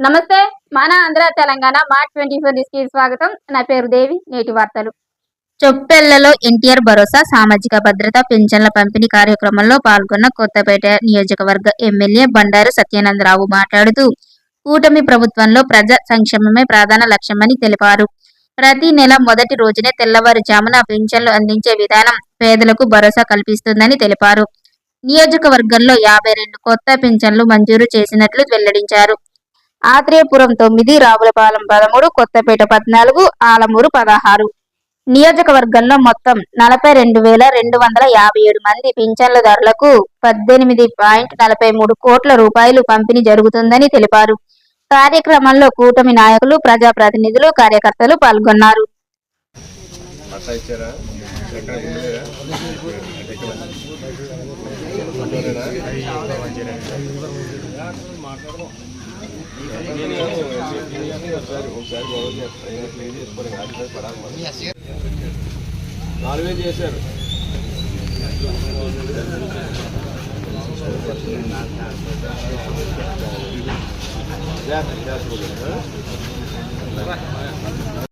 నమస్తే మన ఆంధ్ర తెలంగాణ మా ట్వంటీ ఫోర్ న్యూస్కి స్వాగతం. నా పేరు దేవి నేటి వార్తలు. చొప్పెళ్ళలో ఎన్టీఆర్ భరోసా సామాజిక భద్రత పెన్షన్ల పంపిణీ కార్యక్రమంలో పాల్గొన్న కొత్తపేట నియోజకవర్గ ఎమ్మెల్యే బండారు సత్యానందరావు మాట్లాడుతూ కూటమి ప్రభుత్వంలో ప్రజా సంక్షేమమే ప్రధాన లక్ష్యమని తెలిపారు. ప్రతి నెల మొదటి రోజునే తెల్లవారుజామున పింఛన్లు అందించే విధానం పేదలకు భరోసా కల్పిస్తుందని తెలిపారు. నియోజకవర్గంలో యాభై రెండు కొత్త పింఛన్లు మంజూరు చేసినట్లు వెల్లడించారు. ఆత్రేయపురం తొమ్మిది రావులపాలెం పదమూడు కొత్తపేట పద్నాలుగు ఆలమూరు పదహారు. నియోజకవర్గంలో మొత్తం నలభై రెండు వేల రెండు వందల యాభై ఏడు మంది పింఛన్లదారులకు పద్దెనిమిది పాయింట్ నలభై మూడు కోట్ల రూపాయలు పంపిణీ జరుగుతుందని తెలిపారు. కార్యక్రమంలో కూటమి నాయకులు ప్రజాప్రతినిధులు కార్యకర్తలు పాల్గొన్నారు. నాలుగే చేశారు జాగ్రత్త.